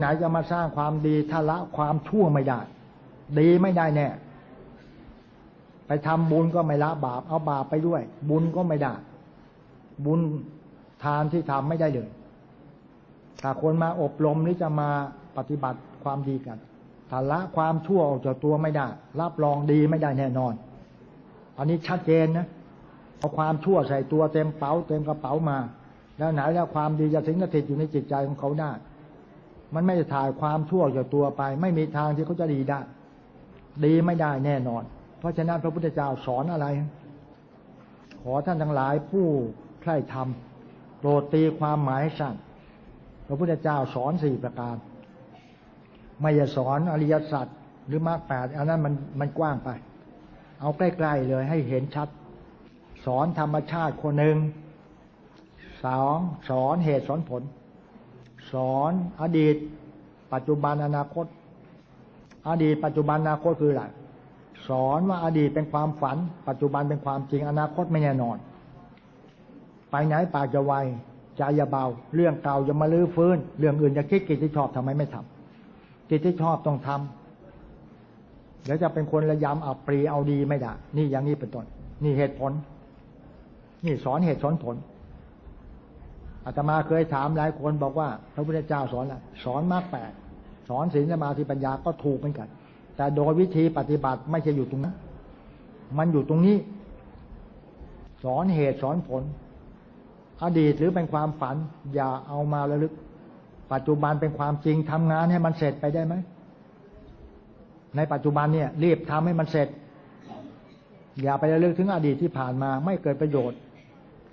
ไหนจะมาสร้างความดีถ้าละความชั่วไม่ได้ ดีไม่ได้แน่ ไปทำบุญก็ไม่ละบาป เอาบาปไปด้วย บุญก็ไม่ได้ บุญทานที่ทำไม่ได้เลยถ้าคนมาอบรมหรือจะมาปฏิบัติความดีกันถ้าละความชั่วออกจากตัวไม่ได้ รับรองดีไม่ได้แน่นอน อันนี้ชัดเจนนะเอาความชั่วใส่ตัวเต็มเป๋าเต็มกระเป๋ามา แล้วไหนแล้วความดีจะสิงสถิตอยู่ในจิตใจของเขาได้ มันไม่จะถ่ายความชั่วจากตัวไป ไม่มีทางที่เขาจะดีได้ ดีไม่ได้แน่นอน เพราะฉะนั้นพระพุทธเจ้าสอนอะไร ขอท่านทั้งหลายผู้ใคร่ธรรมโปรดตีความหมายสั้นพระพุทธเจ้าสอนสี่ประการ ไม่จะสอนอริยสัจหรือมรรคแปดอันนั้นมันมันกว้างไป เอาใกล้ๆเลยให้เห็นชัด สอนธรรมชาติคนหนึ่งสองสอนเหตุสอนผล สอนอดีต ปัจจุบันอนาคต อดีต ปัจจุบันอนาคตคืออะไรสอนว่าอดีตเป็นความฝัน ปัจจุบันเป็นความจริงอนาคตไม่แน่นอน ไปไหนปากจะไวใจอย่าเบา เรื่องเก่าจะมาลื้อฟื้น เรื่องอื่นจะคิดกิจที่ชอบทำไมไม่ทำกิจที่ชอบต้องทำเดี๋ยวจะเป็นคนระยำเอาปรีเอาดีไม่ได้ นี่อย่างนี้เป็นต้น นี่เหตุผล นี่สอนเหตุสอนผล อาตมาเคยถามหลายคนบอกว่า พระพุทธเจ้าสอนอะสอนมรรคแปดสอนศีลสมาธิปัญญาก็ถูกเหมือนกัน แต่โดยวิธีปฏิบัติไม่ใช่อยู่ตรงนั้น มันอยู่ตรงนี้ สอนเหตุสอนผล อดีตหรือเป็นความฝัน อย่าเอามาระลึก ปัจจุบันเป็นความจริงทำงานให้มันเสร็จไปได้ไหม ในปัจจุบันเนี่ยรีบทำให้มันเสร็จ อย่าไประลึกถึงอดีตที่ผ่านมา ไม่เกิดประโยชน์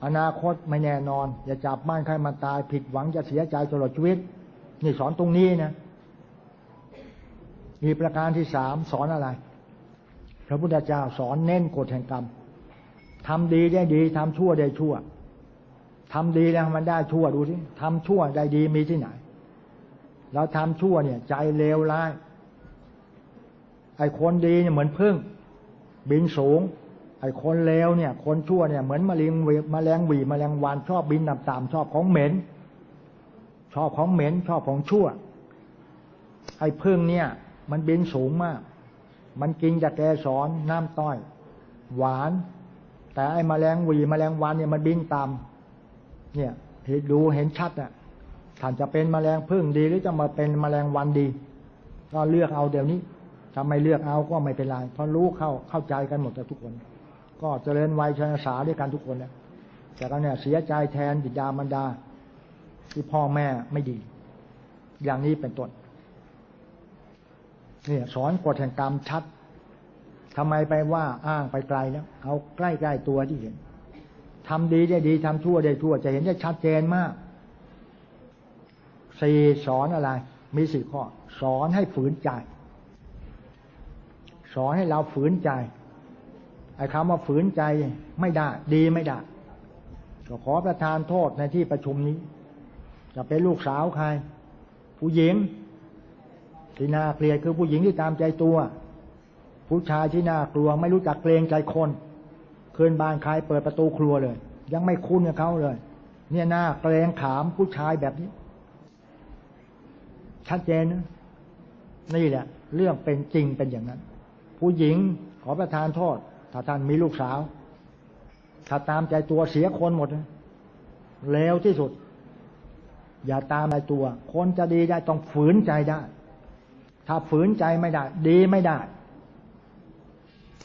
อนาคตไม่แน่นอน อย่าจับม่านใครมาตาย ผิดหวังจะเสียใจตลอดชีวิต นี่สอนตรงนี้นะ มีประการที่สามสอนอะไร พระพุทธเจ้าสอนเน้นกฎแห่งกรรมทำดีได้ดีทำชั่วได้ชั่วทำดีแล้วมันได้ชั่วดูสิทำชั่วได้ดีมีที่ไหน เราทำชั่วเนี่ย ใจเลวร้ายไอ้คนดีเนี่ยเหมือนพึ่ง บินสูง ไอ้คนเลวเนี่ย คนชั่วเนี่ยเหมือนมะเร็งมแมลงหวีมแมลงวันชอบบินต่ำๆชอบของเหม็น ชอบของเหม็น ชอบของชั่ว ไอ้พึ่งเนี่ย มันบินสูงมาก มันกินจากแกสอนน้ำต้อย หวาน แต่ไอ้มแมลงหวีมแมลงวันเนี่ยมันบินต่ำเนี่ยเห็นดูเห็นชัดอะท่านจะเป็นมแมลงพึ่งดีหรือจะมาเป็นมแมลงวันดี ก็เลือกเอาเดี๋ยวนี้ถ้าไม่เลือกเอาก็ไม่เป็นไรเพราะรู้เข้าเข้าใจกันหมดทุกคน ก็เจริญวัยชนะสาด้วยกันทุกคนนี่ยแต่ก็เนี่ยเสียใจแทนบิดามารดา ที่พ่อแม่ไม่ดี อย่างนี้เป็นต้นเนี่ยสอนกฎแห่งกรรมชัดทำไมไปว่าอ้างไปไกลแล้วเอาใกล้ๆตัวที่เห็นทำดีได้ดีทำชั่วได้ชั่ว จะเห็นได้ชัดเจนมากสี่สอนอะไร มีสี่ข้อ สอนให้ฝืนใจ สอนให้เราฝืนใจ ไอ้คำว่าฝืนใจไม่ได้ ดีไม่ได้ ก็ขอประทานโทษในที่ประชุมนี้ จะเป็นลูกสาวใคร ผู้หญิงที่น่าเกลียดคือผู้หญิงที่ตามใจตัว ผู้ชายที่น่ากลัว ไม่รู้จักเกรงใจคนคืนบานใครเปิดประตูครัวเลย ยังไม่คุ้นกับเขาเลย เนี่ยหน้าเกรงขามผู้ชายแบบนี้ ชัดเจนนะนี่แหละ เรื่องเป็นจริงเป็นอย่างนั้น ผู้หญิงขอประทานโทษ ถ้าท่านมีลูกสาว ถ้าตามใจตัวเสียคนหมดเลวที่สุด อย่าตามใจตัว คนจะดีได้ต้องฝืนใจได้ ถ้าฝืนใจไม่ได้ ดีไม่ได้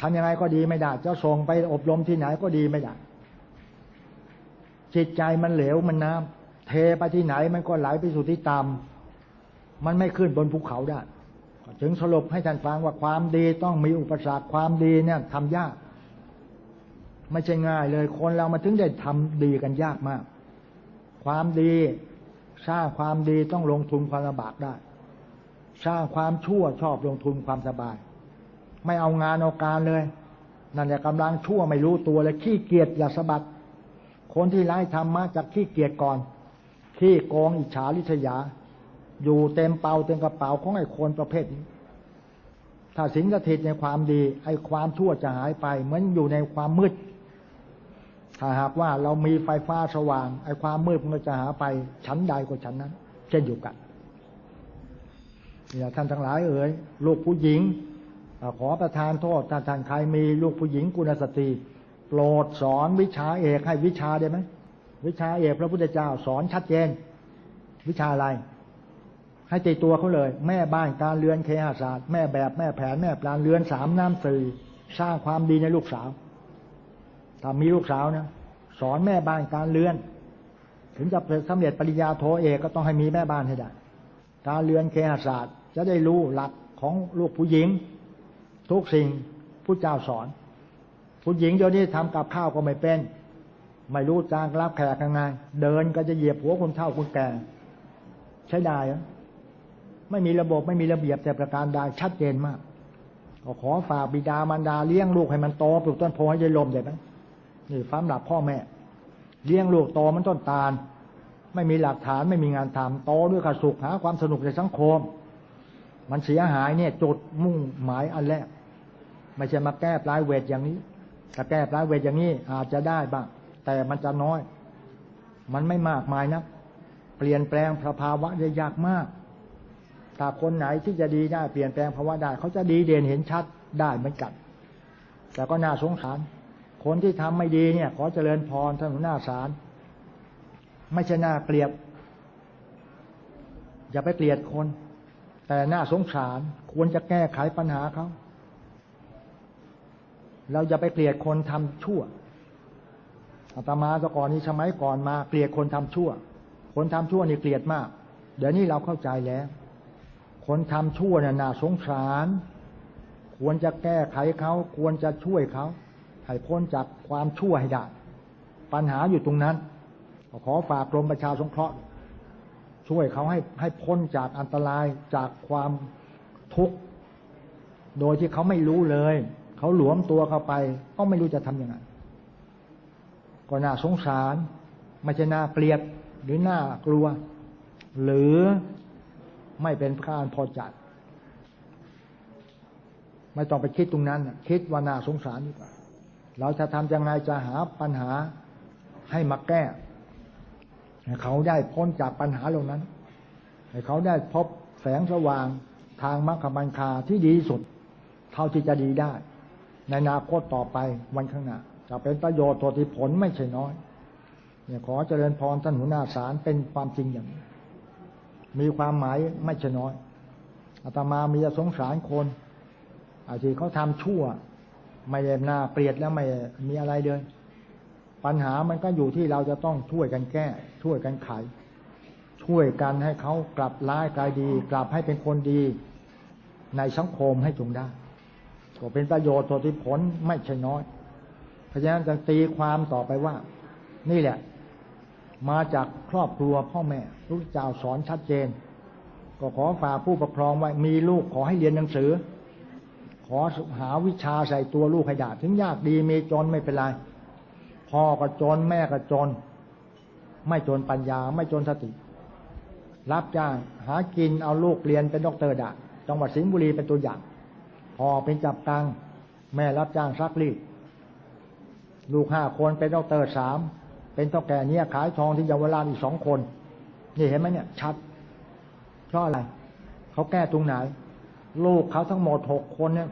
ทำยังไงก็ดีไม่ได้ จะส่งไปอบรมที่ไหนก็ดีไม่ได้จิตใจมันเหลวมันน้ำเทไปที่ไหนมันก็ไหลไปสู่ที่ต่ำมันไม่ขึ้นบนภูเขาได้ จึงสรุปให้ท่านฟังว่าความดีต้องมีอุปสรรคความดีเนี่ยทำยาก ไม่ใช่ง่ายเลยคนเรามาถึงได้ทำดีกันยากมาก ความดีสร้างความดีต้องลงทุนความลำบากได้ สร้างความชั่วชอบลงทุนความสบาย ไม่เอางานเอาการเลย นั่นแหละกำลังชั่วไม่รู้ตัวเลยขี้เกียจอย่าสะบัด คนที่ไร้ธรรมะจากขี้เกียจก่อน ขี้โกงอิจฉาริษยา อยู่เต็มเป่าเต็มกระเป๋าของไอ้คนประเภทนี้ ถ้าสิงสถิตในความดี ไอ้ความชั่วจะหายไป เหมือนอยู่ในความมืด ถ้าหากว่าเรามีไฟฟ้าสว่าง ไอ้ความมืดมันจะหาไปชั้นใดก็ชั้นนั้น เช่นอยู่กันเนี่ยท่านทั้งหลายเอ๋ยลูกผู้หญิงขอประทานโทษถ้าท่านใครมีลูกผู้หญิงกุณสตรีโปรดสอนวิชาเอกให้วิชาได้ไหมวิชาเอกพระพุทธเจ้าสอนชัดเจน วิชาอะไร ให้ติดตัวเขาเลย แม่บ้านการเรือนเคหศาสตร์แม่แบบแม่แผนแม่ปลานเรือนสามน้ำสี่สร้างความดีในลูกสาวถ้ามีลูกสาวนะสอนแม่บ้านการเรือน ถึงจะเป็นสำเร็จปริญญาโทเอกก็ต้องให้มีแม่บ้านให้ได้การเรือนเคหศาสตร์ จะได้รู้หลักของลูกผู้หญิง ทุกสิ่งผู้เจ้าสอน ผู้หญิงเดี๋ยวนี้ทำกับข้าวก็ไม่เป็น ไม่รู้จางรับแขกยังไงเดินก็จะเหยียบหัวคนเฒ่าคนแก่ ใช้ได้เหรอ ไม่มีระบบไม่มีระเบียบแต่ประการใดชัดเจนมากก็ขอฝากบิดามารดาเลี้ยงลูกให้มันโตปลูกต้นโพให้ได้ลมเด็ดไหมนี่ความหลับพ่อแม่ เลี้ยงลูกโตมันต้นตาล ไม่มีหลักฐานไม่มีงานทำโตด้วยความสุขหาความสนุกในสังคม มันเสียหายเนี่ยจุดมุ่งหมายอันแรกไม่ใช่มาแก้ปลายเวทอย่างนี้แต่แก้ปลายเวทอย่างนี้อาจจะได้บ้างแต่มันจะน้อย มันไม่มากมายนะเปลี่ยนแปลงสภาวะได้ยากมาก ถ้าคนไหนที่จะดีได้เปลี่ยนแปลงภาวะได้ เขาจะดีเด่นเห็นชัดได้เหมือนกัน แต่ก็น่าสงสาร คนที่ทำไม่ดีเนี่ย ขอเจริญพรท่านหัวหน้าศาลไม่ใช่น่าเกลียดอย่าไปเกลียดคน แต่น่าสงสารควรจะแก้ไขปัญหาเขาเราอย่าไปเกลียดคนทำชั่วอาตมาต่ก่อนนี้สมัยก่อนมาเกลียดคนทำชั่ว คนทำชั่วนี่เกลียดมาก เดี๋ยวนี้เราเข้าใจแล้ว คนทำชั่วเนี่ยน่าสงสาร ควรจะแก้ไขเขาควรจะช่วยเขาให้พ้นจากความชั่วให้ได้ ปัญหาอยู่ตรงนั้น ขอฝากกรมประชาสงเคราะห์ ช่วยเขาให้ให้พ้นจากอันตรายจากความทุกข์ โดยที่เขาไม่รู้เลย เขาหลวมตัวเข้าไป ก็ไม่รู้จะทำยังไงก็น่าสงสาร ไม่ใช่น่าเกลียดหรือน่ากลัว หรือ ไม่เป็นการพอใจ ไม่ต้องไปคิดตรงนั้น คิดว่าน่าสงสารดีกว่า เราจะทำยังไงจะหาปัญหาให้มาแก้ เขาได้พ้นจากปัญหาเหล่านั้นให้เขาได้พบแสงสว่างทางมรรคบัญคาที่ดีที่สุด เท่าที่จะดีได้ ในอนาคตต่อไปวันข้างหน้าจะเป็นประโยชน์ตัวที่ผลไม่ใช่น้อยเนี่ยขอเจริญพรท่านหัวหน้าศาลเป็นความจริงอย่างนี้ มีความหมายไม่ใช่น้อยอาตมามีสงสารคนอาที่เขาทำชั่ว ไม่ได้น่าเปรียดแล้วไม่มีอะไรเลยปัญหามันก็อยู่ที่เราจะต้องช่วยกันแก้ ช่วยกันไข ช่วยกันให้เขากลับร้ายกลายดี กลับให้เป็นคนดี ในสังคมให้จงได้ก็เป็นประโยชน์ตัวที่ผลไม่ใช่น้อย เพราะฉะนั้นจะตีความต่อไปว่า นี่แหละ มาจากครอบครัวพ่อแม่พระเจ้าสอนชัดเจน ก็ขอฝากผู้ปกครองไว้มีลูกขอให้เรียนหนังสือ ขอหาวิชาใส่ตัวลูกให้ได้ถึงยากดีมีจนไม่เป็นไรพ่อก็จนแม่ก็จน ไม่จนปัญญา ไม่จนสติ รับจ้างหากินเอาลูกเรียนเป็นด็อกเตอร์ดะจังหวัดสิงห์บุรีเป็นตัวอย่างพ่อเป็นจับตังแม่รับจ้างซักรีดลูกห้าคนเป็นด็อกเตอร์สาม เป็นเท่าแก่เนี้ยขายทองที่เยาวราชอีกสองคน นี่เห็นไหมเนี่ย ชัด เพราะอะไร เขาแก้ตรงไหน ลูกเขาทั้งหมดหกคนเนี่ย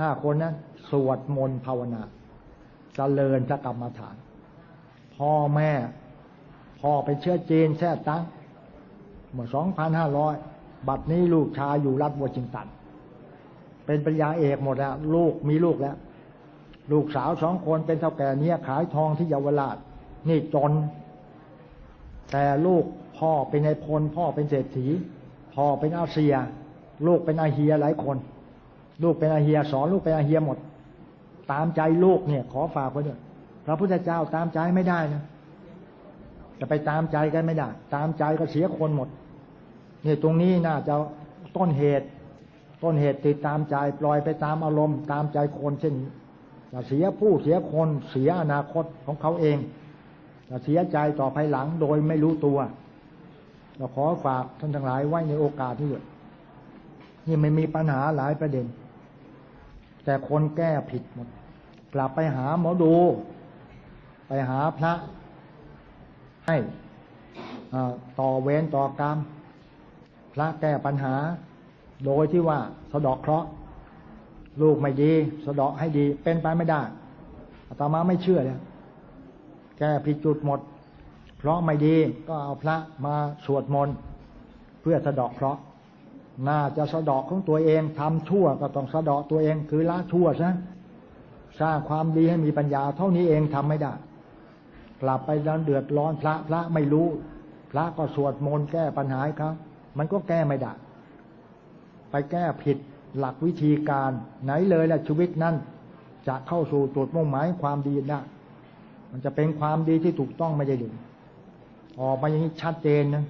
ห้าคนนั้นสวดมนต์ภาวนาจเจริญพระกรรมฐาน พ่อแม่ พ่อเป็นเชื้อจีนแท้ตั้งเมื่อสองพันห้าร้อยบัดนี้ลูกชายอยู่รัฐวอชิงตัน เป็นปริญญาเอกหมดแล้ว ลูกมีลูกแล้ว ลูกสาวสองคนเป็นเท่าแก่เนี้ยขายทองที่เยาวราช นี่จน แต่ลูกพ่อเป็นนายพล พ่อเป็นเศรษฐี พ่อเป็นอาเซีย ลูกเป็นอาเฮียหลายคน ลูกเป็นอาเฮียสอนลูกเป็นอาเฮียหมด ตามใจลูกเนี่ย ขอฝากไว้ด้วยพระพุทธเจ้าตามใจไม่ได้นะจะไปตามใจกันไม่ได้ ตามใจก็เสียคนหมดเนี่ยตรงนี้น่าจะต้นเหตุ ต้นเหตุติดตามใจปล่อยไปตามอารมณ์ ตามใจคนเช่นนี้ จะเสียผู้เสียคนเสียอนาคตของเขาเองจะเสียใจต่อภายหลังโดยไม่รู้ตัว เราขอฝากท่านทั้งหลายไว้ในโอกาสที่นี่ไม่มีปัญหาหลายประเด็น แต่คนแก้ผิดหมด กลับไปหาหมอดู ไปหาพระ ให้ต่อเวรต่อกรรม พระแก้ปัญหา โดยที่ว่าสะดอกเคราะห์ ลูกไม่ดีสะเดาะให้ดี เป็นไปไม่ได้อาตมาไม่เชื่อเลยแกผิดจุดหมด เพราะไม่ดีก็เอาพระมาสวดมนต์เพื่อสะเดาะเคราะห์น่าจะสะเดาะของตัวเองทำชั่วก็ต้องสะเดาะตัวเองคือละชั่วซะสร้างความดีให้มีปัญญา เท่านี้เองทำไม่ได้ กลับไปแล้วเดือดร้อนพระพระไม่รู้ พระก็สวดมนต์แก้ปัญหาครับ มันก็แก้ไม่ได้ ไปแก้ผิด หลักวิธีการไหนเลยแหละชีวิตนั้น จะเข้าสู่จุดมุ่งหมายความดีได้มันจะเป็นความดีที่ถูกต้องไม่ได้ดึงออกมาอย่างนี้ชัดเจนนะ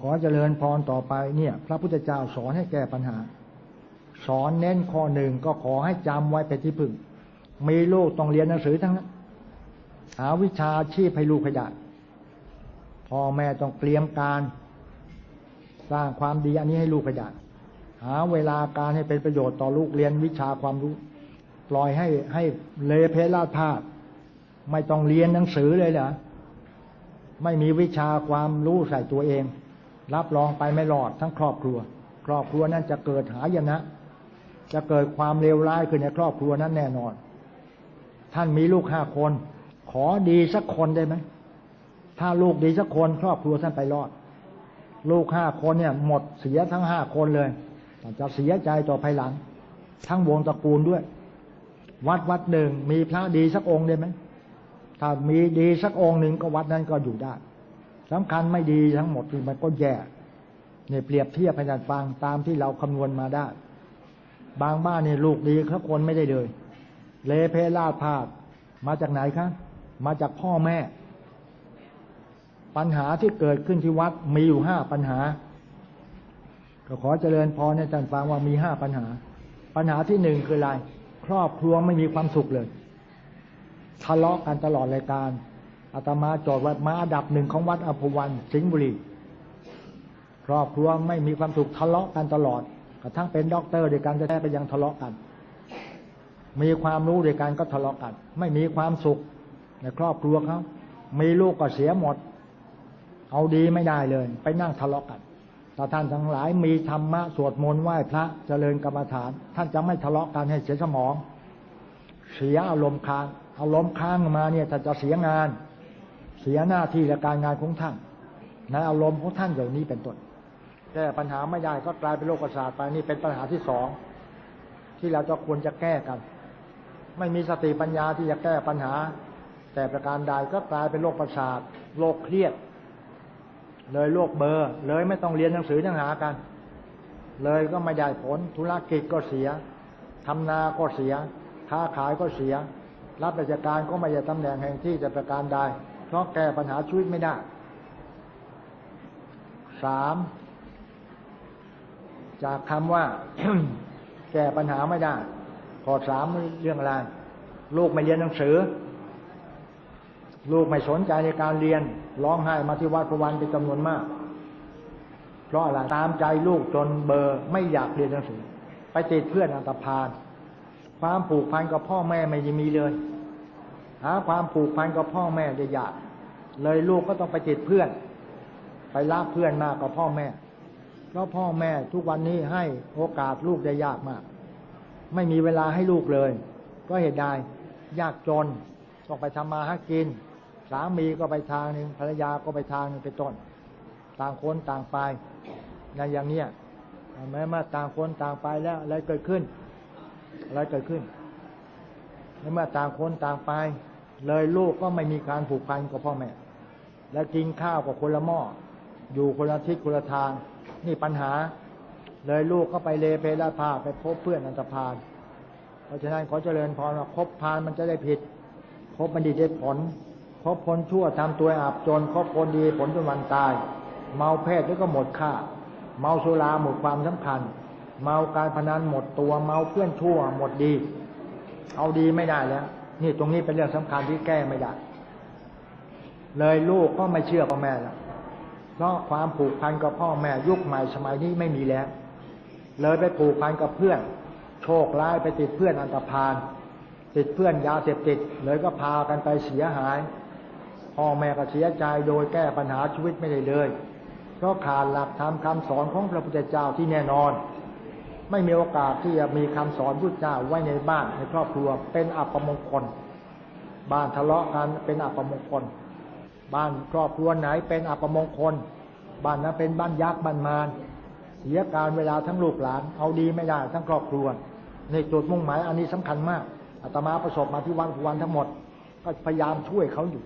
ขอเจริญพรต่อไปเนี่ย พระพุทธเจ้าสอนให้แก้ปัญหา สอนเน้นข้อหนึ่งก็ขอให้จำไว้เป็นที่พึ่ง มีลูกต้องเรียนหนังสือทั้งนั้น หาวิชาชีพให้ลูกให้ได้พ่อแม่ต้องเตรียมการ สร้างความดีอันนี้ให้ลูกให้ได้ หาเวลาการให้เป็นประโยชน์ต่อลูกเรียนวิชาความรู้ปล่อยให้ให้เลเพลาธาตุไม่ต้องเรียนหนังสือเลยเหรอไม่มีวิชาความรู้ใส่ตัวเอง รับรองไปไม่รอดทั้งครอบครัว ครอบครัวนั้นจะเกิดหายนะ จะเกิดความเลวร้ายขึ้นในครอบครัวนั้นแน่นอน ท่านมีลูกห้าคน ขอดีสักคนได้ไหมถ้าลูกดีสักคน ครอบครัวท่านไปรอด ลูกห้าคนเนี่ย หมดเสียทั้งห้าคนเลย จะเสียใจต่อภายหลัง ทั้งวงตระกูลด้วย วัดวัดหนึ่งมีพระดีสักองค์ได้ไหมถ้ามีดีสักองค์หนึ่งก็วัดนั้นก็อยู่ได้สำคัญไม่ดีทั้งหมดมันก็แย่เนี่ยเปรียบเทียบให้ท่านฟังตามที่เราคำนวณมาได้ บางบ้านเนี่ยลูกดีเขาคนไม่ได้เลย เลเพลาพาดมาจากไหนครับมาจากพ่อแม่ ปัญหาที่เกิดขึ้นที่วัดมีอยู่ห้าปัญหา ก็ขอเจริญพรในท่านฟังว่ามีห้าปัญหา ปัญหาที่หนึ่งคืออะไร ครอบครัวไม่มีความสุขเลย ทะเลาะกันตลอดรายการอาตมาจอดวัดมาอันดับหนึ่งของวัดอภวันสิงห์บุรีครอบครัวไม่มีความสุขทะเลาะกันตลอดกระทั่งเป็นด็อกเตอร์ด้วยกันจะแท้ไปยังทะเลาะกัน มีความรู้ด้วยกันก็ทะเลาะกัน ไม่มีความสุขในครอบครัวเขามีลูกก็เสียหมด เอาดีไม่ได้เลย ไปนั่งทะเลาะกัน ถ้าท่านทั้งหลายมีธรรมะสวดมนต์ไหว้พระเจริญกรรมฐาน ท่านจะไม่ทะเลาะกันให้เสียสมอง เสียอารมณ์ค้างอารมณ์ค้างมาเนี่ยท่านจะเสียงาน เสียหน้าที่และการงานของท่านในอารมณ์ของท่านอย่านี้เป็นต้นแก้ปัญหาไม่ได้ก็กลายเป็นโรคประสาทไปนี่เป็นปัญหาที่สองที่เราจะควรจะแก้กัน ไม่มีสติปัญญาที่จะแก้ปัญหา แต่ประการใดก็กลายเป็นโรคประสาทโรคเครียด เลยโรคเบอร์ เลยไม่ต้องเรียนหนังสือทั้งหากัน เลยก็ไม่ได้ผลธุรกิจก็เสียทำนาก็เสีย ค้าขายก็เสีย รับราชการก็ไม่ได้ตำแหน่งแห่งที่จะประการใดเพราะแก้ปัญหาชีวิตไม่ได้สามจากคำว่า แก้ปัญหาไม่ได้ ข้อสามเรื่องอะไรลูกไม่เรียนหนังสือ ลูกไม่สนใจในการเรียน ร้องไห้มาที่วัดประวันเป็นจำนวนมาก เพราะอะไรตามใจลูกจนเบอร์ไม่อยากเรียนหนังสือ ไปติดเพื่อนอันตรพาน ความผูกพันกับพ่อแม่ไม่มีเลยหาความผูกพันกับพ่อแม่จะยากเลยลูกก็ต้องไปติดเพื่อน ไปรับเพื่อนมากกว่าพ่อแม่ เพราะพ่อแม่ทุกวันนี้ให้โอกาสลูกได้ยากมาก ไม่มีเวลาให้ลูกเลย ก็เหตุใดยากจนต้องไปทำมาหากิน สามีก็ไปทางหนึ่งภรรยาก็ไปทางหนึ่งเป็นต้น ต่างคนต่างไปในอย่างเนี้ยแม้มาต่างคนต่างไปแล้วอะไรเกิดขึ้น อะไรเกิดขึ้นในเมื่อต่างคนต่างไป เลยลูกก็ไม่มีการผูกพันกับพ่อแม่ แล้วกินข้าวกับคนละหม้ออยู่คนละทิศคนละทาง นี่ปัญหา เลยลูกก็ไปเลเพลาพาไปพบเพื่อนอันตรพาน เพราะฉะนั้นขอเจริญพรว่าคบพานมันจะได้ผิดคบบัณฑิตได้ผล คบคนชั่วทำตัวอับจนคบคนดีผลจนวันตาย เมาเพศแล้วก็หมดค่า เมาสุราหมดความสำคัญ เมาการพนันหมดตัวเมาเพื่อนชั่วหมดดี เอาดีไม่ได้แล้วนี่ตรงนี้เป็นเรื่องสำคัญที่แก้ไม่ได้ เลยลูกก็ไม่เชื่อพ่อแม่แล้วเพราะความผูกพันกับพ่อแม่ยุคใหม่สมัยนี้ไม่มีแล้ว เลยไปผูกพันกับเพื่อน โชคร้ายไปติดเพื่อนอันตรพานติดเพื่อนยาเสพติด เลยก็พากันไปเสียหาย พ่อแม่ก็เสียใจโดยแก้ปัญหาชีวิตไม่ได้เลย เพราะขาดหลักธรรมคำสอนของพระพุทธเจ้าที่แน่นอน ไม่มีโอกาสที่จะมีคำสอนพุทธเจ้าไว้ในบ้านในครอบครัวเป็นอัปมงคล บ้านทะเลาะกันเป็นอัปมงคล บ้านครอบครัวไหนเป็นอัปมงคล บ้านนั้นเป็นบ้านยักษ์บ้านมารเสียการเวลาทั้งลูกหลาน เอาดีไม่ได้ทั้งครอบครัว ในจุดมุ่งหมายอันนี้สำคัญมากอาตมาประสบมาที่วันทุวันทั้งหมด ก็พยายามช่วยเขาอยู่